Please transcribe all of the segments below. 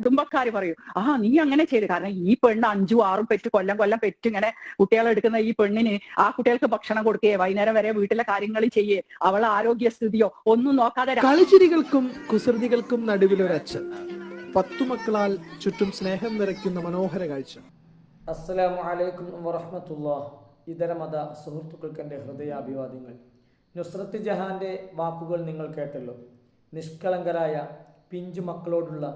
കുടുംബക്കാര് പറയും ആ നീ അങ്ങനെ ചെയ്ത്. കാരണം ഈ പെണ്ണ് അഞ്ചും ആറും പെറ്റ് കൊല്ലം കൊല്ലം പെറ്റ് ഇങ്ങനെ കുട്ടികളെടുക്കുന്ന ഈ പെണ്ണിന് ആ കുട്ടികൾക്ക് ഭക്ഷണം കൊടുക്കുകയെ വൈകുന്നേരം വരെ വീട്ടിലെ കാര്യങ്ങൾ ചെയ്യേ അവളെ ആരോഗ്യസ്ഥിതിയോ ഒന്നും നോക്കാതെ കളിച്ചിരികൾക്കും കുസൃതികൾക്കും നടുവിലൊരച്ഛൻ പത്തു മക്കളാൽ ചുറ്റും സ്നേഹം നിറയ്ക്കുന്ന മനോഹര കാഴ്ച. അസ്സലാമു അലൈക്കും വറഹമത്തുള്ള ഇതര മത സുഹൃത്തുക്കൾക്ക് എന്റെ ഹൃദയാഭിവാദ്യങ്ങൾ. നുസ്രത്ത് ജഹാന്റെ വാക്കുകൾ നിങ്ങൾ കേട്ടല്ലോ. നിഷ്കളങ്കരായ പിഞ്ചു മക്കളോടുള്ള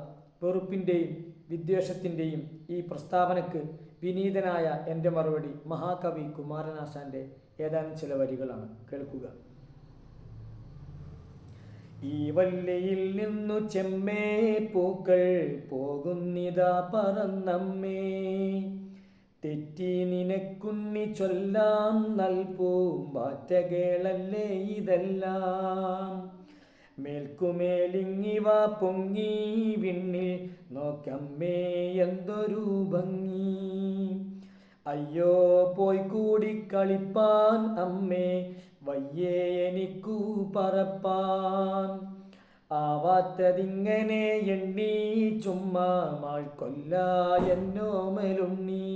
വെറുപ്പിന്റെയും വിദ്വേഷത്തിന്റെയും ഈ പ്രസ്താവനയ്ക്ക് വിനീതനായ എന്റെ മറുപടി മഹാകവി കുമാരനാശാന്റെ ഏതാനും ചില വരികളാണ്. കേൾക്കുക. ഈ വല്ലയിൽ നിന്നു ചെമ്മേ പൂക്കൾ പോകുന്നിതാ പറന്നമ്മേ. തെറ്റി നിനക്കുണ്ണി ചൊല്ലാം നൽപൂമ്പാറ്റകളല്ലേ ഇതെല്ലാം? മേൽക്കുമേലിങ്ങിവ പൊങ്ങി വിണ്ണിൽ. നോക്കമ്മേ എന്തൊരു ഭംഗി. അയ്യോ പോയി കൂടി കളിപ്പാൻ അമ്മേ വയ്യേ എനിക്കു പറപ്പാൻ. ആവാത്തതിങ്ങനെ എണ്ണി ചുമ്മാ മാൾക്കൊല്ല എന്നോമലുണ്ണി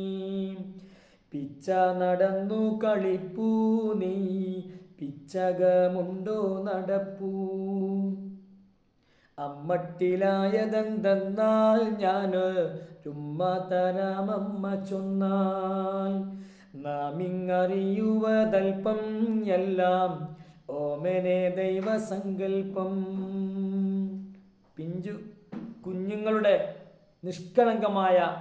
പിച്ച നടന്നു കളിപ്പൂ നീ പിച്ചകമുണ്ടോ നടപ്പൂ? അമ്മട്ടിലായതെന്തെന്നാൽ ഞാൻ ചുമ്മാ തരാമമ്മ ചൊന്നാൽ. നാമിങ്ങറിയുവതൽപ്പം എല്ലാം ഓമനെ ദൈവസങ്കൽപ്പം. പിഞ്ചു കുഞ്ഞുങ്ങളുടെ നിഷ്കളങ്കമായ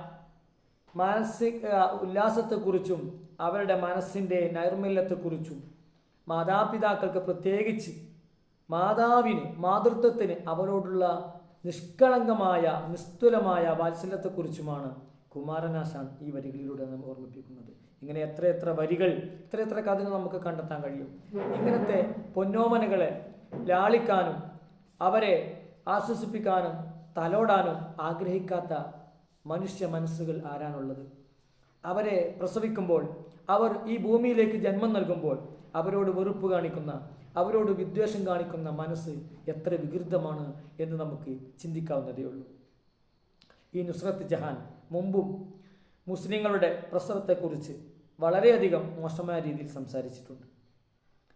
മാനസിക ഉല്ലാസത്തെക്കുറിച്ചും അവരുടെ മനസ്സിന്റെ നൈർമല്യത്തെക്കുറിച്ചും മാതാപിതാക്കൾക്ക് പ്രത്യേകിച്ച് മാതാവിന് മാതൃത്വത്തിന് അവരോടുള്ള നിഷ്കളങ്കമായ നിസ്തുലമായ വാത്സല്യത്തെക്കുറിച്ചുമാണ് കുമാരനാശാൻ ഈ വരികളിലൂടെ നാം ഓർമ്മിപ്പിക്കുന്നത്. ഇങ്ങനെ എത്ര എത്ര വരികൾ എത്ര എത്ര കഥകൾ നമുക്ക് കണ്ടെത്താൻ കഴിയും. ഇങ്ങനത്തെ പൊന്നോമനകളെ ലാളിക്കാനും അവരെ ആശ്വസിപ്പിക്കാനും തലോടാനും ആഗ്രഹിക്കാത്ത മനുഷ്യ മനസ്സുകൾ ആരാണുള്ളത്? അവരെ പ്രസവിക്കുമ്പോൾ അവർ ഈ ഭൂമിയിലേക്ക് ജന്മം നൽകുമ്പോൾ അവരോട് വെറുപ്പ് കാണിക്കുന്ന അവരോട് വിദ്വേഷം കാണിക്കുന്ന മനസ്സ് എത്ര വികൃതമാണ് എന്ന് നമുക്ക് ചിന്തിക്കാവുന്നതേ ഉള്ളൂ. ഈ നുസ്രത്ത് ജഹാൻ മുമ്പും മുസ്ലിങ്ങളുടെ പ്രസവത്തെക്കുറിച്ച് വളരെയധികം മോശമായ രീതിയിൽ സംസാരിച്ചിട്ടുണ്ട്.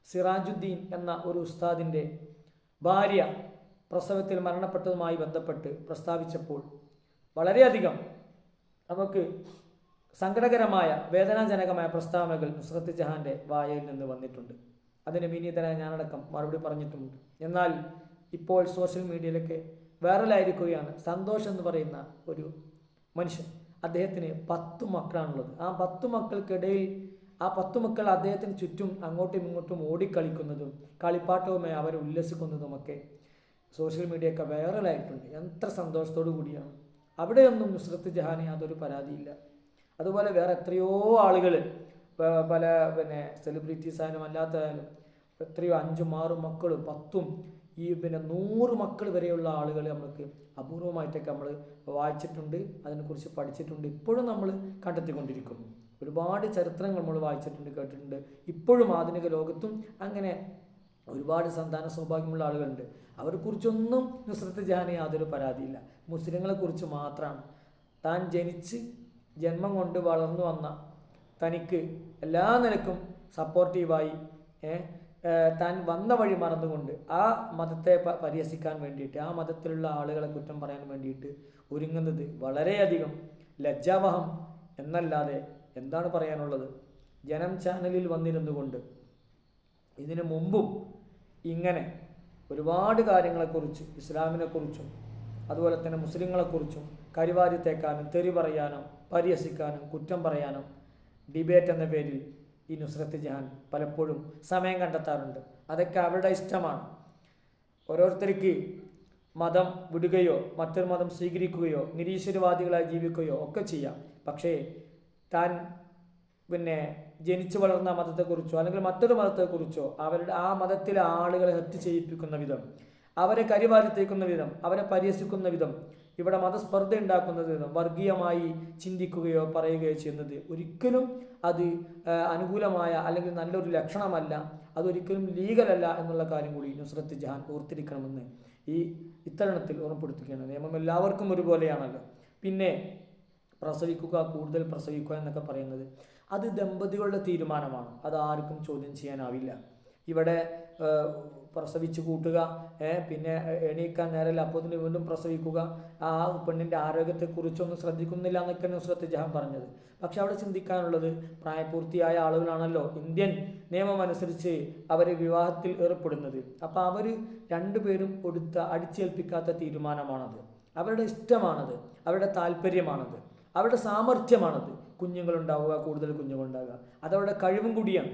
സിറാജുദ്ദീൻ എന്ന ഒരു ഉസ്താദിന്റെ ഭാര്യ പ്രസവത്തിൽ മരണപ്പെട്ടതുമായി ബന്ധപ്പെട്ട് പ്രസ്താവിച്ചപ്പോൾ വളരെയധികം നമുക്ക് സങ്കടകരമായ വേദനാജനകമായ പ്രസ്താവനകൾ നുസ്രത്ത് ജഹാന്റെ വായയിൽ നിന്ന് വന്നിട്ടുണ്ട്. അതിന് വിനീതനായ ഞാനടക്കം മറുപടി പറഞ്ഞിട്ടുണ്ട്. എന്നാൽ ഇപ്പോൾ സോഷ്യൽ മീഡിയയിലൊക്കെ വൈറലായിരിക്കുകയാണ് സന്തോഷം എന്ന് പറയുന്ന ഒരു മനുഷ്യൻ. അദ്ദേഹത്തിന് പത്തു മക്കളാണുള്ളത്. ആ പത്തു മക്കൾക്കിടയിൽ ആ പത്തു മക്കൾ അദ്ദേഹത്തിന് ചുറ്റും അങ്ങോട്ടും ഇങ്ങോട്ടും ഓടിക്കളിക്കുന്നതും കളിപ്പാട്ടവുമായി അവർ ഉല്ലസിക്കുന്നതുമൊക്കെ സോഷ്യൽ മീഡിയയൊക്കെ വൈറലായിട്ടുണ്ട്. എത്ര സന്തോഷത്തോടു കൂടിയാണ്. അവിടെയൊന്നും നുസ്രത്ത് ജഹാന് യാതൊരു പരാതിയില്ല. അതുപോലെ വേറെ എത്രയോ ആളുകൾ പല പിന്നെ സെലിബ്രിറ്റീസ് ആയാലും അല്ലാത്തതായാലും എത്രയോ അഞ്ചും ആറും മക്കളും പത്തും ഈ പിന്നെ നൂറ് മക്കൾ വരെയുള്ള ആളുകൾ നമുക്ക് അപൂർവമായിട്ടൊക്കെ നമ്മൾ വായിച്ചിട്ടുണ്ട് അതിനെക്കുറിച്ച് പഠിച്ചിട്ടുണ്ട് ഇപ്പോഴും നമ്മൾ കണ്ടെത്തിക്കൊണ്ടിരിക്കുന്നു. ഒരുപാട് ചരിത്രങ്ങൾ നമ്മൾ വായിച്ചിട്ടുണ്ട് കേട്ടിട്ടുണ്ട്. ഇപ്പോഴും ആധുനിക ലോകത്തും അങ്ങനെ ഒരുപാട് സന്താന സൗഭാഗ്യമുള്ള ആളുകളുണ്ട്. അവരെക്കുറിച്ചൊന്നും നുസ്രത്ത് ജഹാന് യാതൊരു പരാതിയില്ല. മുസ്ലിങ്ങളെ കുറിച്ച് മാത്രമാണ്. താൻ ജനിച്ച് ജന്മം കൊണ്ട് വളർന്നു വന്ന തനിക്ക് എല്ലാ നിലക്കും സപ്പോർട്ടീവായി താൻ വന്ന വഴി മറന്നുകൊണ്ട് ആ മതത്തെ പരിഹസിക്കാൻ വേണ്ടിയിട്ട് ആ മതത്തിലുള്ള ആളുകളെ കുറ്റം പറയാൻ വേണ്ടിയിട്ട് ഒരുങ്ങുന്നത് വളരെയധികം ലജ്ജാവഹം എന്നല്ലാതെ എന്താണ് പറയാനുള്ളത്? ജനം ചാനലിൽ വന്നിരുന്നു കൊണ്ട് ഇതിനു മുമ്പും ഇങ്ങനെ ഒരുപാട് കാര്യങ്ങളെക്കുറിച്ച് ഇസ്ലാമിനെക്കുറിച്ചും അതുപോലെ തന്നെ മുസ്ലിങ്ങളെക്കുറിച്ചും കരിവാരി തേക്കാനും തെറി പറയാനും പരിഹസിക്കാനും കുറ്റം പറയാനും ഡിബേറ്റ് എന്ന പേരിൽ ഈ നുസ്രത്ത് ജഹാൻ പലപ്പോഴും സമയം കണ്ടെത്താറുണ്ട്. അതൊക്കെ അവരുടെ ഇഷ്ടമാണ്. ഓരോരുത്തർക്ക് മതം വിടുകയോ മറ്റൊരു മതം സ്വീകരിക്കുകയോ നിരീശ്വരവാദികളായി ജീവിക്കുകയോ ഒക്കെ ചെയ്യാം. പക്ഷേ താൻ പിന്നെ ജനിച്ചു വളർന്ന മതത്തെക്കുറിച്ചോ അല്ലെങ്കിൽ മറ്റൊരു മതത്തെക്കുറിച്ചോ അവരുടെ ആ മതത്തിലെ ആളുകളെ ഹത്യ ചെയ്യിപ്പിക്കുന്ന വിധം അവരെ കരിവാരിത്തേക്കുന്ന വിധം അവരെ പരിഹസിക്കുന്ന വിധം ഇവിടെ മതസ്പർദ്ധ ഉണ്ടാക്കുന്നത് വർഗീയമായി ചിന്തിക്കുകയോ പറയുകയോ ചെയ്യുന്നത് ഒരിക്കലും അത് അനുകൂലമായ അല്ലെങ്കിൽ നല്ലൊരു ലക്ഷണമല്ല. അതൊരിക്കലും ലീഗലല്ല എന്നുള്ള കാര്യം കൂടി നുസ്രത്ത് ജഹാൻ ഓർത്തിരിക്കണമെന്ന് ഈ ഇത്തരണത്തിൽ ഓർമ്മപ്പെടുത്തുകയാണ്. നിയമം എല്ലാവർക്കും ഒരുപോലെയാണല്ലോ. പിന്നെ പ്രസവിക്കുക കൂടുതൽ പ്രസവിക്കുക എന്നൊക്കെ പറയുന്നത് അത് ദമ്പതികളുടെ തീരുമാനമാണ്. അത് ആർക്കും ചോദ്യം ചെയ്യാനാവില്ല. ഇവിടെ പ്രസവിച്ചു കൂട്ടുക പിന്നെ എണീക്കാൻ നേരമില്ല? അപ്പോൾ തന്നെ വീണ്ടും പ്രസവിക്കുക. ആ പെണ്ണിന്റെ ആരോഗ്യത്തെക്കുറിച്ചൊന്നും ശ്രദ്ധിക്കുന്നില്ല എന്നൊക്കെ നുസ്രത്ത് ജഹാൻ പറഞ്ഞത്. പക്ഷെ അവിടെ ചിന്തിക്കാനുള്ളത് പ്രായപൂർത്തിയായ ആളുകളാണല്ലോ ഇന്ത്യൻ നിയമമനുസരിച്ച് അവർ വിവാഹത്തിൽ ഏർപ്പെടുന്നത്. അപ്പോൾ അവർ രണ്ടുപേരും കൊടുത്ത അടിച്ചേൽപ്പിക്കാത്ത തീരുമാനമാണത്. അവരുടെ ഇഷ്ടമാണത്. അവരുടെ താല്പര്യമാണത്. അവരുടെ സാമർഥ്യമാണത്. കുഞ്ഞുങ്ങളുണ്ടാവുക കൂടുതൽ കുഞ്ഞുങ്ങളുണ്ടാവുക. അതവരുടെ കഴിവും കൂടിയാണ്.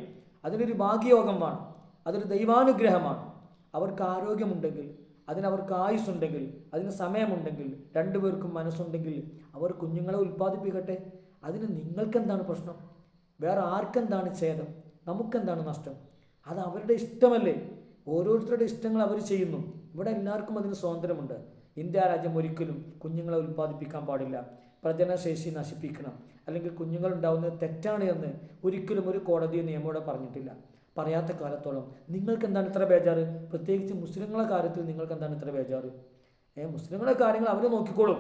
അതിനൊരു ഭാഗ്യയോഗമാണ് അതൊരു ദൈവാനുഗ്രഹമാണ്. അവർക്ക് ആരോഗ്യമുണ്ടെങ്കിൽ അതിനവർക്ക് ആയുസ്സുണ്ടെങ്കിൽ അതിന് സമയമുണ്ടെങ്കിൽ രണ്ടുപേർക്കും മനസ്സുണ്ടെങ്കിൽ അവർ കുഞ്ഞുങ്ങളെ ഉൽപ്പാദിപ്പിക്കട്ടെ? അതിന് നിങ്ങൾക്കെന്താണ് പ്രശ്നം? വേറെ ആർക്കെന്താണ് ഛേദം? നമുക്കെന്താണ് നഷ്ടം? അത് അവരുടെ ഇഷ്ടമല്ലേ? ഓരോരുത്തരുടെ ഇഷ്ടങ്ങൾ അവർ ചെയ്യുന്നു. ഇവിടെ എല്ലാവർക്കും അതിന് സ്വാതന്ത്ര്യമുണ്ട്. ഇന്ത്യ രാജ്യം ഒരിക്കലും കുഞ്ഞുങ്ങളെ ഉൽപ്പാദിപ്പിക്കാൻ പാടില്ല. പ്രജനശേഷി നശിപ്പിക്കണം. അല്ലെങ്കിൽ കുഞ്ഞുങ്ങൾ ഉണ്ടാവുന്നത് തെറ്റാണ് എന്ന് ഒരിക്കലും ഒരു കോടതി നിയമോടെ പറഞ്ഞിട്ടില്ല. പറയാത്ത കാലത്തോളം നിങ്ങൾക്ക് എന്താണ് ഇത്ര ബേജാറ്? പ്രത്യേകിച്ച് മുസ്ലിങ്ങളെ കാര്യത്തിൽ നിങ്ങൾക്ക് എന്താണ് ഇത്ര ബേജാറ്? ഏ മുസ്ലിങ്ങളെ കാര്യങ്ങൾ അവർ നോക്കിക്കോളും.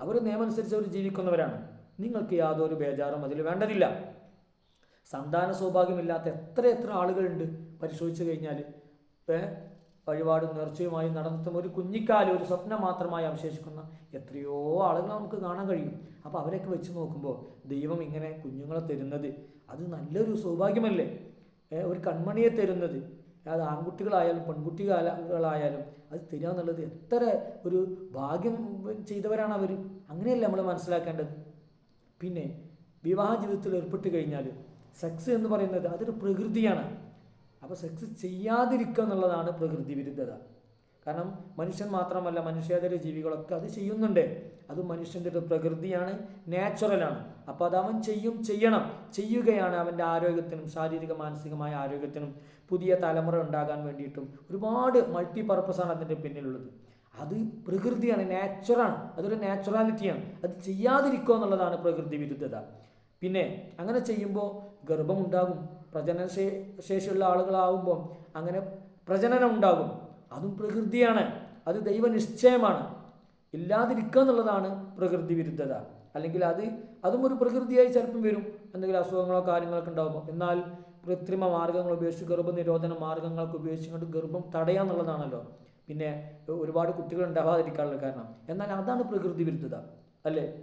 അവർ നിയമം അനുസരിച്ച് അവർ ജീവിക്കുന്നവരാണ്. നിങ്ങൾക്ക് യാതൊരു ബേജാറും അതിൽ വേണ്ടതില്ല. സന്താന സൗഭാഗ്യമില്ലാത്ത എത്ര എത്ര ആളുകളുണ്ട് പരിശോധിച്ചു കഴിഞ്ഞാൽ വഴിപാടും നേർച്ചയുമായി നടന്നിട്ടും ഒരു കുഞ്ഞിക്കാലം ഒരു സ്വപ്നം മാത്രമായി അവശേഷിക്കുന്ന എത്രയോ ആളുകൾ നമുക്ക് കാണാൻ കഴിയും. അപ്പോൾ അവരൊക്കെ വെച്ച് നോക്കുമ്പോൾ ദൈവം ഇങ്ങനെ കുഞ്ഞുങ്ങളെ തരുന്നത് അത് നല്ലൊരു സൗഭാഗ്യമല്ലേ? ഒരു കൺമണിയെ തരുന്നത്. അത് ആൺകുട്ടികളായാലും പെൺകുട്ടികളായാലും അത് തരിക എന്നുള്ളത് എത്ര ഒരു ഭാഗ്യം ചെയ്തവരാണ് അവർ അങ്ങനെയല്ല നമ്മൾ മനസ്സിലാക്കേണ്ടത്. പിന്നെ വിവാഹ ജീവിതത്തിൽ ഏർപ്പെട്ട് കഴിഞ്ഞാൽ സെക്സ് എന്ന് പറയുന്നത് അതൊരു പ്രകൃതിയാണ്. അപ്പോൾ സെക്സ് ചെയ്യാതിരിക്കുക എന്നുള്ളതാണ് പ്രകൃതി വിരുദ്ധത. കാരണം മനുഷ്യൻ മാത്രമല്ല മനുഷ്യേതര ജീവികളൊക്കെ അത് ചെയ്യുന്നുണ്ട്. അത് മനുഷ്യന്റെ ഒരു പ്രകൃതിയാണ് നാച്ചുറലാണ് അപ്പോൾ അത് അവൻ ചെയ്യും ചെയ്യണം. ചെയ്യുകയാണ് അവന്റെ ആരോഗ്യത്തിനും ശാരീരിക മാനസികമായ ആരോഗ്യത്തിനും പുതിയ തലമുറ ഉണ്ടാകാൻ വേണ്ടിയിട്ടും ഒരുപാട് മൾട്ടി പർപ്പസാണ് അതിന്റെ പിന്നിലുള്ളത്. അത് പ്രകൃതിയാണ് നാച്ചുറാണ് അതൊരു നാച്ചുറാലിറ്റിയാണ് അത് ചെയ്യാതിരിക്കുക എന്നുള്ളതാണ് പ്രകൃതി വിരുദ്ധത. പിന്നെ അങ്ങനെ ചെയ്യുമ്പോൾ ഗർഭമുണ്ടാകും പ്രജനന ശേഷിയുള്ള ആളുകളാവുമ്പോൾ അങ്ങനെ പ്രജനനം ഉണ്ടാകും. അതും പ്രകൃതിയാണ്. അത് ദൈവനിശ്ചയമാണ് ഇല്ലാതിരിക്കുക എന്നുള്ളതാണ് പ്രകൃതി വിരുദ്ധത. അല്ലെങ്കിൽ അത് അതും ഒരു പ്രകൃതിയായി ചിലപ്പം വരും. എന്തെങ്കിലും അസുഖങ്ങളോ കാര്യങ്ങളൊക്കെ ഉണ്ടാകുമ്പോൾ എന്നാൽ കൃത്രിമ മാർഗങ്ങൾ ഉപയോഗിച്ച് ഗർഭനിരോധന മാർഗങ്ങളൊക്കെ ഉപയോഗിച്ചുകൊണ്ട് ഗർഭം തടയാന്നുള്ളതാണല്ലോ പിന്നെ ഒരുപാട് കുട്ടികൾ ഉണ്ടാവാതിരിക്കാനുള്ള കാരണം. എന്നാൽ അതാണ് പ്രകൃതി വിരുദ്ധത. അല്ലേ?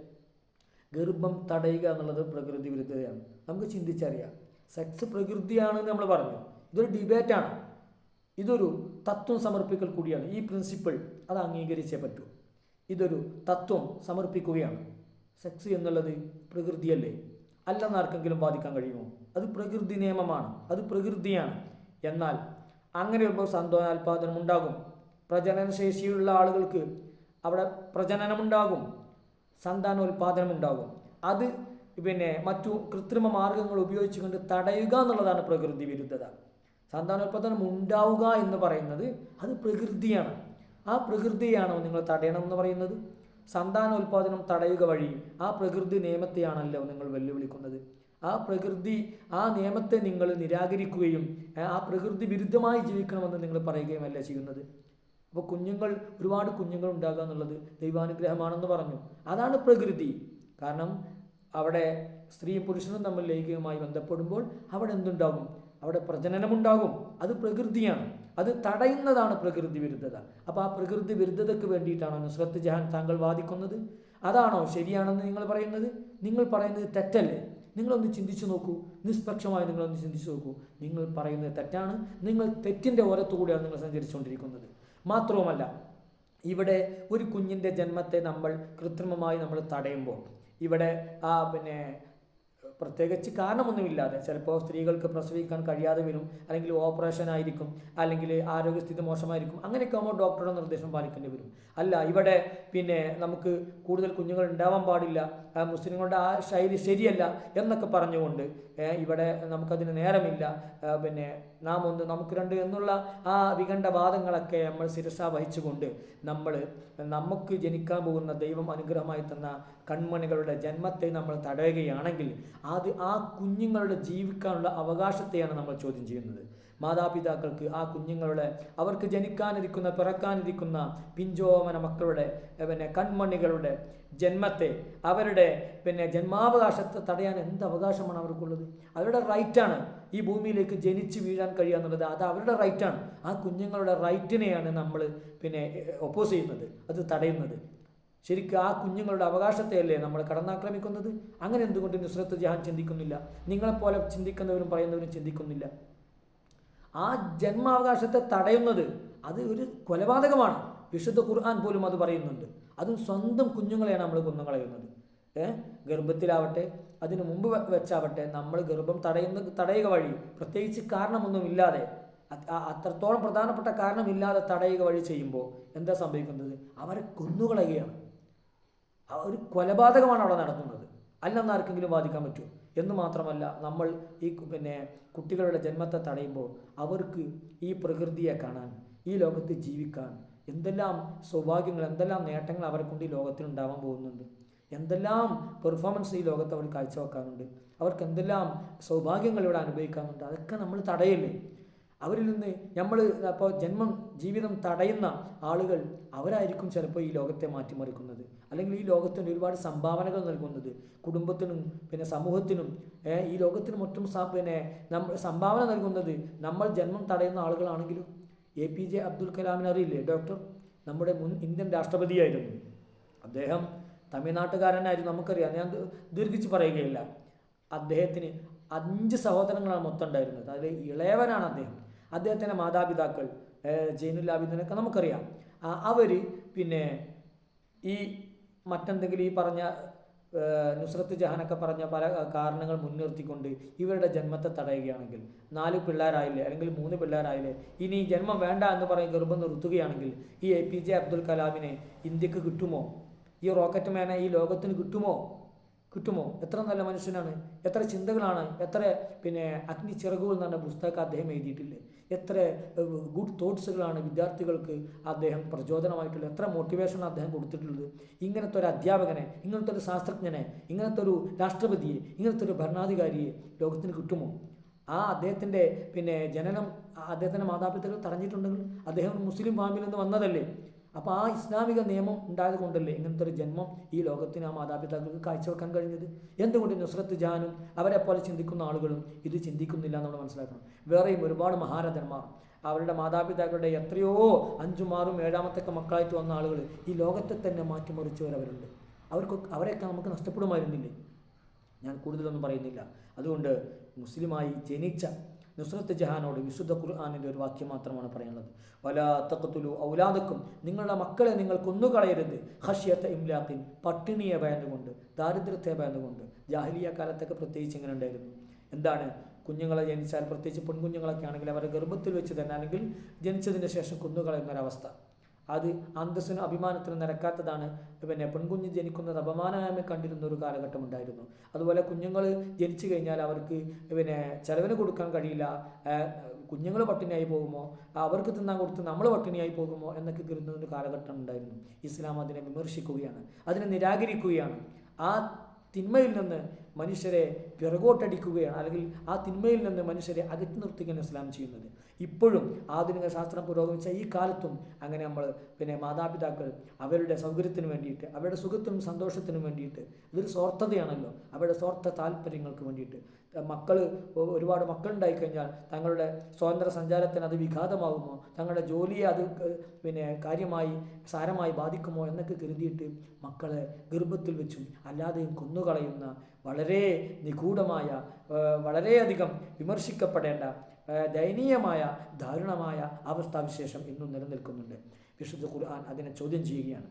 ഗർഭം തടയുക എന്നുള്ളത് പ്രകൃതി വിരുദ്ധതയാണ്. നമുക്ക് ചിന്തിച്ചറിയാം. സെക്സ് പ്രകൃതിയാണെന്ന് നമ്മൾ പറഞ്ഞു. ഇതൊരു ഡിബേറ്റാണ്. ഇതൊരു തത്വം സമർപ്പിക്കൽ കൂടിയാണ്. ഈ പ്രിൻസിപ്പിൾ അത് അംഗീകരിച്ചേ പറ്റൂ. ഇതൊരു തത്വം സമർപ്പിക്കുകയാണ്. സെക്സ് എന്നുള്ളത് പ്രകൃതിയല്ലേ? അല്ലെന്ന് ആർക്കെങ്കിലും വാദിക്കാൻ കഴിയുമോ? അത് പ്രകൃതി നിയമമാണ്. അത് പ്രകൃതിയാണ്. എന്നാൽ അങ്ങനെ ഒരു സന്തോനാൽപാദനം ഉണ്ടാകും. പ്രജനനശേഷിയുള്ള ആളുകൾക്ക് അവിടെ പ്രജനനമുണ്ടാകും. സന്താനോൽപാദനം ഉണ്ടാകും. അത് പിന്നെ മറ്റു കൃത്രിമ മാർഗങ്ങൾ ഉപയോഗിച്ചുകൊണ്ട് തടയുക എന്നുള്ളതാണ് പ്രകൃതി വിരുദ്ധത. സന്താനോൽപാദനം ഉണ്ടാവുക എന്ന് പറയുന്നത് അത് പ്രകൃതിയാണ്. ആ പ്രകൃതിയാണോ നിങ്ങൾ തടയണം എന്ന് പറയുന്നത്? സന്താനോൽപാദനം തടയുക വഴി ആ പ്രകൃതി നിയമത്തെയാണല്ലോ നിങ്ങൾ വെല്ലുവിളിക്കുന്നത്. ആ പ്രകൃതി ആ നിയമത്തെ നിങ്ങൾ നിരാകരിക്കുകയും ആ പ്രകൃതി വിരുദ്ധമായി ജീവിക്കണമെന്ന് നിങ്ങൾ പറയുകയുമല്ല ചെയ്യുന്നത്. അപ്പോൾ കുഞ്ഞുങ്ങൾ ഒരുപാട് കുഞ്ഞുങ്ങൾ ഉണ്ടാകുക എന്നുള്ളത് ദൈവാനുഗ്രഹമാണെന്ന് പറഞ്ഞു. അതാണ് പ്രകൃതി. കാരണം അവിടെ സ്ത്രീയും പുരുഷനും തമ്മിൽ ലൈംഗികമായി ബന്ധപ്പെടുമ്പോൾ അവിടെ എന്തുണ്ടാകും? അവിടെ പ്രജനനമുണ്ടാകും. അത് പ്രകൃതിയാണ്. അത് തടയുന്നതാണ് പ്രകൃതി വിരുദ്ധത. അപ്പോൾ ആ പ്രകൃതി വിരുദ്ധതയ്ക്ക് വേണ്ടിയിട്ടാണോ നുസ്രത്ത് ജഹാൻ താങ്കൾ വാദിക്കുന്നത്? അതാണോ ശരിയാണെന്ന് നിങ്ങൾ പറയുന്നത്? നിങ്ങൾ പറയുന്നത് തെറ്റല്ലേ? നിങ്ങളൊന്ന് ചിന്തിച്ചു നോക്കൂ. നിഷ്പക്ഷമായി നിങ്ങളൊന്ന് ചിന്തിച്ചു നോക്കൂ. നിങ്ങൾ പറയുന്നത് തെറ്റാണ്. നിങ്ങൾ തെറ്റിന്റെ ഓരത്തുകൂടിയാണ് നിങ്ങൾ സഞ്ചരിച്ചുകൊണ്ടിരിക്കുന്നത്. മാത്രവുമല്ല ഇവിടെ ഒരു കുഞ്ഞിന്റെ ജന്മത്തെ നമ്മൾ കൃത്രിമമായി നമ്മൾ തടയുമ്പോൾ ഇവിടെ ആ പിന്നെ പ്രത്യേകിച്ച് കാരണമൊന്നുമില്ലാതെ ചിലപ്പോൾ സ്ത്രീകൾക്ക് പ്രസവിക്കാൻ കഴിയാതെ വരും അല്ലെങ്കിൽ ഓപ്പറേഷൻ ആയിരിക്കും അല്ലെങ്കിൽ ആരോഗ്യസ്ഥിതി മോശമായിരിക്കും അങ്ങനെയൊക്കെ ആകുമ്പോൾ ഡോക്ടറുടെ നിർദ്ദേശം പാലിക്കേണ്ടി വരും. അല്ല ഇവിടെ പിന്നെ നമുക്ക് കൂടുതൽ കുഞ്ഞുങ്ങൾ ഉണ്ടാവാൻ പാടില്ല മുസ്ലിങ്ങളുടെ ആ ശൈലി ശരിയല്ല എന്നൊക്കെ പറഞ്ഞുകൊണ്ട് ഇവിടെ നമുക്കതിന് നേരമില്ല. പിന്നെ നാം ഒന്ന് നമുക്ക് രണ്ട് എന്നുള്ള ആ വികണ്ഠവാദങ്ങളൊക്കെ നമ്മൾ ശിരസ വഹിച്ചുകൊണ്ട് നമ്മൾ നമുക്ക് ജനിക്കാൻ പോകുന്ന ദൈവം അനുഗ്രഹമായി തന്ന കൺമണികളുടെ ജന്മത്തെ നമ്മൾ തടയുകയാണെങ്കിൽ അത് ആ കുഞ്ഞുങ്ങളുടെ ജീവിക്കാനുള്ള അവകാശത്തെയാണ് നമ്മൾ ചോദ്യം ചെയ്യുന്നത്. മാതാപിതാക്കൾക്ക് ആ കുഞ്ഞുങ്ങളുടെ അവർക്ക് ജനിക്കാനിരിക്കുന്ന പിറക്കാനിരിക്കുന്ന പിഞ്ചോമന മക്കളുടെ പിന്നെ കൺമണികളുടെ ജന്മത്തെ അവരുടെ പിന്നെ ജന്മാവകാശത്തെ തടയാൻ എന്ത് അവകാശമാണ് അവർക്കുള്ളത്? അവരുടെ റൈറ്റാണ് ഈ ഭൂമിയിലേക്ക് ജനിച്ച് വീഴാൻ കഴിയുക എന്നുള്ളത്. അത് അവരുടെ റൈറ്റാണ് ആ കുഞ്ഞുങ്ങളുടെ റൈറ്റിനെയാണ് നമ്മൾ പിന്നെ ഒപ്പോസ് ചെയ്യുന്നത്. അത് തടയുന്നത്. ശരിക്കും ആ കുഞ്ഞുങ്ങളുടെ അവകാശത്തെയല്ലേ നമ്മൾ കടന്നാക്രമിക്കുന്നത്? അങ്ങനെ എന്തുകൊണ്ട് നുസ്രത്ത് ജഹാൻ ചിന്തിക്കുന്നില്ല? നിങ്ങളെപ്പോലെ ചിന്തിക്കുന്നവരും പറയുന്നവരും ചിന്തിക്കുന്നില്ല. ആ ജന്മാവകാശത്തെ തടയുന്നത് അത് ഒരു കൊലപാതകമാണ്. വിശുദ്ധ ഖുർആൻ പോലും അത് പറയുന്നുണ്ട്. അതും സ്വന്തം കുഞ്ഞുങ്ങളെയാണ് നമ്മൾ കൊന്നുകളയുന്നത്. കളയുന്നത് ഗർഭത്തിലാവട്ടെ അതിന് മുമ്പ് വെച്ചാവട്ടെ നമ്മൾ ഗർഭം തടയുന്ന തടയുക വഴി പ്രത്യേകിച്ച് കാരണമൊന്നുമില്ലാതെ അത്രത്തോളം പ്രധാനപ്പെട്ട കാരണമില്ലാതെ തടയുക വഴി ചെയ്യുമ്പോൾ എന്താ സംഭവിക്കുന്നത്? അവരെ കൊന്നുകളയുകയാണ്. ഒരു കൊലപാതകമാണ് അവിടെ നടത്തുന്നത്. അല്ലെന്ന് ആർക്കെങ്കിലും വാദിക്കാൻ പറ്റുമോ? എന്ന് മാത്രമല്ല നമ്മൾ ഈ പിന്നെ കുട്ടികളുടെ ജന്മത്തെ തടയുമ്പോൾ അവർക്ക് ഈ പ്രകൃതിയെ കാണാൻ ഈ ലോകത്ത് ജീവിക്കാൻ എന്തെല്ലാം സൗഭാഗ്യങ്ങൾ എന്തെല്ലാം നേട്ടങ്ങൾ അവരെ കൊണ്ട് ഈ ലോകത്തിൽ ഉണ്ടാവാൻ പോകുന്നുണ്ട്. എന്തെല്ലാം പെർഫോമൻസ് ഈ ലോകത്ത് അവർ കാഴ്ചവെക്കാനുണ്ട്. അവർക്ക് എന്തെല്ലാം സൗഭാഗ്യങ്ങൾ ഇവിടെ അനുഭവിക്കാനുണ്ട്. അതൊക്കെ നമ്മൾ തടയില്ലേ? അവരിൽ നിന്ന് നമ്മൾ അപ്പോൾ ജന്മം ജീവിതം തടയുന്ന ആളുകൾ അവരായിരിക്കും ചിലപ്പോൾ ഈ ലോകത്തെ മാറ്റിമറിക്കുന്നത്. അല്ലെങ്കിൽ ഈ ലോകത്തിന് ഒരുപാട് സംഭാവനകൾ നൽകുന്നത്. കുടുംബത്തിനും പിന്നെ സമൂഹത്തിനും ഈ ലോകത്തിന് മൊത്തം പിന്നെ നമ്മൾ സംഭാവന നൽകുന്നത് നമ്മൾ ജന്മം തടയുന്ന ആളുകളാണെങ്കിലും. എ പി ജെ അബ്ദുൽ കലാമിനെ അറിയില്ലേ ഡോക്ടർ? നമ്മുടെ മുൻ ഇന്ത്യൻ രാഷ്ട്രപതിയായിരുന്നു. അദ്ദേഹം തമിഴ്നാട്ടുകാരനായിരുന്നു നമുക്കറിയാം. ഞാൻ ദീർഘിച്ച് പറയുകയില്ല. അദ്ദേഹത്തിന് അഞ്ച് സഹോദരങ്ങളാണ് മൊത്തം ഉണ്ടായിരുന്നത്. അതിൽ ഇളയവനാണ് അദ്ദേഹം. അദ്ദേഹത്തിന്റെ മാതാപിതാക്കൾ ജൈനുൽ ആബിദിനൊക്കെ നമുക്കറിയാം. അവർ പിന്നെ ഈ മറ്റെന്തെങ്കിലും ഈ പറഞ്ഞ നുസ്രത്ത് ജഹാനൊക്കെ പറഞ്ഞ പല കാരണങ്ങൾ മുൻനിർത്തിക്കൊണ്ട് ഇവരുടെ ജന്മത്തെ തടയുകയാണെങ്കിൽ നാല് പിള്ളേരായില്ലേ അല്ലെങ്കിൽ മൂന്ന് പിള്ളേരായില്ലേ ഇനി ജന്മം വേണ്ട എന്ന് പറഞ്ഞ് ഗർഭം നിർത്തുകയാണെങ്കിൽ ഈ എ പി ജെ അബ്ദുൽ കലാമിനെ ഇന്ത്യയ്ക്ക് കിട്ടുമോ? ഈ റോക്കറ്റ് മാനെ ഈ ലോകത്തിന് കിട്ടുമോ? കിട്ടുമോ? എത്ര നല്ല മനുഷ്യനാണ്? എത്ര ചിന്തകളാണ്? എത്ര പിന്നെ അഗ്നി ചിറകുകൾ എന്ന് പറഞ്ഞ പുസ്തകം അദ്ദേഹം എഴുതിയിട്ടില്ലേ? എത്ര ഗുഡ് തോട്ട്സുകളാണ് വിദ്യാർത്ഥികൾക്ക് അദ്ദേഹം പ്രചോദനമായിട്ടുള്ളത്? എത്ര മോട്ടിവേഷൻ അദ്ദേഹം കൊടുത്തിട്ടുള്ളത്? ഇങ്ങനത്തെ ഒരു അധ്യാപകനെ ഇങ്ങനത്തെ ഒരു ശാസ്ത്രജ്ഞനെ ഇങ്ങനത്തെ ഒരു രാഷ്ട്രപതിയെ ഇങ്ങനത്തെ ഒരു ഭരണാധികാരിയെ ലോകത്തിന് കിട്ടുമോ? ആ അദ്ദേഹത്തിന്റെ പിന്നെ ജനനം അദ്ദേഹത്തിന്റെ മാതാപിതാക്കൾ തടഞ്ഞിട്ടുണ്ടെങ്കിൽ അദ്ദേഹം മുസ്ലിം ഫാമിലിൽ നിന്ന് വന്നതല്ലേ? അപ്പോൾ ആ ഇസ്ലാമിക നിയമം ഉണ്ടായത് കൊണ്ടല്ലേ ഇങ്ങനത്തെ ഒരു ജന്മം ഈ ലോകത്തിന് ആ മാതാപിതാക്കൾക്ക് കാഴ്ചവെക്കാൻ കഴിഞ്ഞത്? എന്തുകൊണ്ട് നുസ്രത്ത് ജാനും അവരെ പോലെ ചിന്തിക്കുന്ന ആളുകളും ഇത് ചിന്തിക്കുന്നില്ല നമ്മൾ മനസ്സിലാക്കണം. വേറെയും ഒരുപാട് മഹാരഥന്മാർ അവരുടെ മാതാപിതാക്കളുടെ എത്രയോ അഞ്ചും ആറും ഏഴാമത്തൊക്കെ മക്കളായിട്ട് വന്ന ആളുകൾ ഈ ലോകത്തെ തന്നെ മാറ്റിമറിച്ചവരവരുണ്ട്. അവർക്ക് അവരെയൊക്കെ നമുക്ക് നഷ്ടപ്പെടുമായിരുന്നില്ലേ? ഞാൻ കൂടുതലൊന്നും പറയുന്നില്ല. അതുകൊണ്ട് മുസ്ലിമായി ജനിച്ച നുസ്രത്ത് ജഹാനോട് വിശുദ്ധ ഖുർആാനിന്റെ ഒരു വാക്യം മാത്രമാണ് പറയുന്നത്. വലാ തക്കത്തുലു ഔലാദക്കും നിങ്ങളുടെ മക്കളെ നിങ്ങൾ കൊന്നുകളയരുത്. ഹഷ്യത്തെ ഇംലാത്തിൻ പട്ടിണിയെ ഭയന്നുകൊണ്ട് ദാരിദ്ര്യത്തെ ഭയന്നുകൊണ്ട്. ജാഹലിയ കാലത്തൊക്കെ പ്രത്യേകിച്ച് ഇങ്ങനെ ഉണ്ടായിരുന്നു. എന്താണ്? കുഞ്ഞുങ്ങളെ ജനിച്ചാൽ പ്രത്യേകിച്ച് പെൺകുഞ്ഞുങ്ങളൊക്കെ ആണെങ്കിൽ അവരെ ഗർഭത്തിൽ വെച്ച് തന്നെ അല്ലെങ്കിൽ ജനിച്ചതിന് ശേഷം കൊന്നുകളയുന്ന ഒരവസ്ഥ. അത് അന്തസ്സിനും അഭിമാനത്തിനും നിരക്കാത്തതാണ് പിന്നെ പെൺകുഞ്ഞ് ജനിക്കുന്നത് അപമാനമായി കണ്ടിരുന്ന ഒരു കാലഘട്ടം ഉണ്ടായിരുന്നു. അതുപോലെ കുഞ്ഞുങ്ങൾ ജനിച്ചു കഴിഞ്ഞാൽ അവർക്ക് പിന്നെ ചെലവിന് കൊടുക്കാൻ കഴിയില്ല. കുഞ്ഞുങ്ങൾ പട്ടിണിയായി പോകുമോ? അവർക്ക് തിന്നാൻ കൊടുത്ത് നമ്മൾ പട്ടിണിയായി പോകുമോ? എന്നൊക്കെ കരുതുന്ന ഒരു കാലഘട്ടം ഉണ്ടായിരുന്നു. ഇസ്ലാം അതിനെ വിമർശിക്കുകയാണ്. അതിനെ നിരാകരിക്കുകയാണ്. ആ തിന്മയിൽ നിന്ന് മനുഷ്യരെ പിറകോട്ടടിക്കുകയാണ്. അല്ലെങ്കിൽ ആ തിന്മയിൽ നിന്ന് മനുഷ്യരെ അകറ്റി നിർത്തുകയാണ് ഇസ്ലാം ചെയ്യുന്നത്. ഇപ്പോഴും ആധുനിക ശാസ്ത്രം പുരോഗമിച്ച ഈ കാലത്തും അങ്ങനെ നമ്മൾ പിന്നെ മാതാപിതാക്കൾ അവരുടെ സൗകര്യത്തിന് വേണ്ടിയിട്ട് അവരുടെ സുഖത്തിനും സന്തോഷത്തിനും വേണ്ടിയിട്ട് ഇതൊരു സ്വാർത്ഥതയാണല്ലോ. അവരുടെ സ്വാർത്ഥ താല്പര്യങ്ങൾക്ക് വേണ്ടിയിട്ട്. മക്കൾ ഒരുപാട് മക്കളുണ്ടായി കഴിഞ്ഞാൽ തങ്ങളുടെ സ്വാതന്ത്ര്യ സഞ്ചാരത്തിന് അത് വിഘാതമാകുമോ തങ്ങളുടെ ജോലിയെ അത് പിന്നെ കാര്യമായി സാരമായി ബാധിക്കുമോ എന്നൊക്കെ കരുതിയിട്ട് മക്കളെ ഗർഭത്തിൽ വെച്ചും അല്ലാതെയും കൊന്നുകളയുന്ന വളരെ നിഗൂഢമായ വളരെയധികം വിമർശിക്കപ്പെടേണ്ട ദയനീയമായ ദാരുണമായ അവസ്ഥാവിശേഷം ഇന്നും നിലനിൽക്കുന്നുണ്ട്. വിശുദ്ധ ഖുർആൻ അതിനെ ചോദ്യം ചെയ്യുകയാണ്.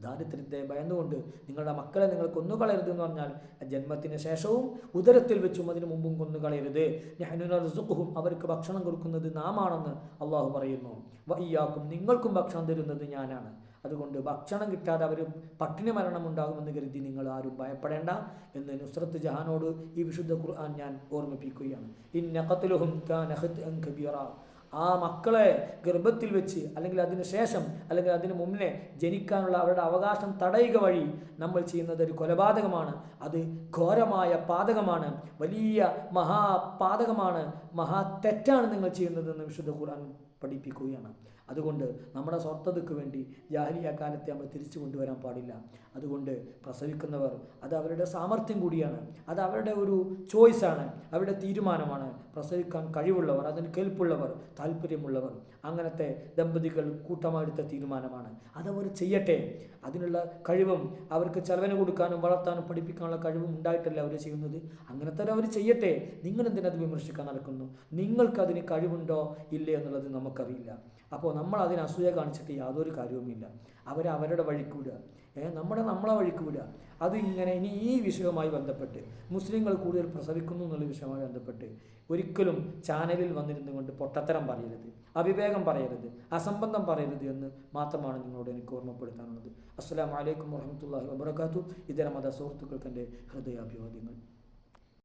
ദാരിദ്ര്യത്തെ ഭയന്നുകൊണ്ട് നിങ്ങളുടെ മക്കളെ നിങ്ങൾ കൊന്നുകളയരുത് എന്ന് പറഞ്ഞാൽ ജന്മത്തിന് ശേഷവും ഉദരത്തിൽ വെച്ചും അതിനു മുമ്പും കൊന്നുകളയരുത്. റുസുഖും അവർക്ക് ഭക്ഷണം കൊടുക്കുന്നത് നാമാണെന്ന് അള്ളാഹു പറയുന്നു. വയ്യാക്കും നിങ്ങൾക്കും ഭക്ഷണം തരുന്നത് ഞാനാണ്. അതുകൊണ്ട് ഭക്ഷണം കിട്ടാതെ അവർ പട്ടിണി മരണം ഉണ്ടാകുമെന്ന് കരുതി നിങ്ങൾ ആരും ഭയപ്പെടേണ്ട എന്ന് നുസ്രത്ത് ജഹാനോട് ഈ വിശുദ്ധ ഖുർആൻ ഞാൻ ഓർമ്മിപ്പിക്കുകയാണ്. ഇന്നഖത്തുലുഹും ആ മക്കളെ ഗർഭത്തിൽ വെച്ച് അല്ലെങ്കിൽ അതിന് ശേഷം അല്ലെങ്കിൽ അതിന് മുന്നേ ജനിക്കാനുള്ള അവരുടെ അവകാശം തടയുക വഴി നമ്മൾ ചെയ്യുന്നത് ഒരു കൊലപാതകമാണ്. അത് ഘോരമായ പാതകമാണ്. വലിയ മഹാപാതകമാണ്. മഹാ തെറ്റാണ് നിങ്ങൾ ചെയ്യുന്നതെന്ന് വിശുദ്ധ ഖുർആൻ പഠിപ്പിക്കുകയാണ്. അതുകൊണ്ട് നമ്മുടെ സ്വാർത്ഥതയ്ക്ക് വേണ്ടി ജാഹലിയ കാലത്തെ നമ്മൾ തിരിച്ചു കൊണ്ടുവരാൻ പാടില്ല. അതുകൊണ്ട് പ്രസവിക്കുന്നവർ അത് അവരുടെ സാമർഥ്യം കൂടിയാണ്. അത് അവരുടെ ഒരു ചോയ്സാണ് അവരുടെ തീരുമാനമാണ്. പ്രസവിക്കാൻ കഴിവുള്ളവർ അതിന് കേൾപ്പുള്ളവർ താല്പര്യമുള്ളവർ അങ്ങനത്തെ ദമ്പതികൾ കൂട്ടമായെടുത്ത തീരുമാനമാണ്. അതവർ ചെയ്യട്ടെ. അതിനുള്ള കഴിവും അവർക്ക് ചെലവിന് കൊടുക്കാനും വളർത്താനും പഠിപ്പിക്കാനുള്ള കഴിവും ഉണ്ടായിട്ടല്ല അവർ ചെയ്യുന്നത്? അങ്ങനത്തെ അവർ ചെയ്യട്ടെ. നിങ്ങൾ എന്തിനത് വിമർശിക്കാൻ നടക്കുന്നു? നിങ്ങൾക്കതിന് കഴിവുണ്ടോ ഇല്ലേ എന്നുള്ളത് നമുക്കറിയില്ല. അപ്പോൾ നമ്മൾ അതിന് അസൂയ കാണിച്ചിട്ട് യാതൊരു കാര്യവുമില്ല. അവർ അവരുടെ വഴിക്ക് വിടുക ഏ നമ്മുടെ നമ്മളെ വഴിക്ക് വിടുക അത് ഇങ്ങനെ ഇനി ഈ വിഷയവുമായി ബന്ധപ്പെട്ട് മുസ്ലിങ്ങൾ കൂടുതൽ പ്രസവിക്കുന്നു എന്നുള്ള വിഷയവുമായി ബന്ധപ്പെട്ട് ഒരിക്കലും ചാനലിൽ വന്നിരുന്നു കൊണ്ട് പൊട്ടത്തരം പറയരുത്. അവിവേകം പറയരുത്. അസംബന്ധം പറയരുത് എന്ന് മാത്രമാണ് നിങ്ങളോട് എനിക്ക് ഓർമ്മപ്പെടുത്താനുള്ളത്. അസ്സാം വലൈക്കും വറഹമത്തല്ലാഹി വബർക്കാത്തു ഇതര മത സുഹൃത്തുക്കൾക്ക് എന്റെ ഹൃദയാഭിവാദ്യങ്ങൾ.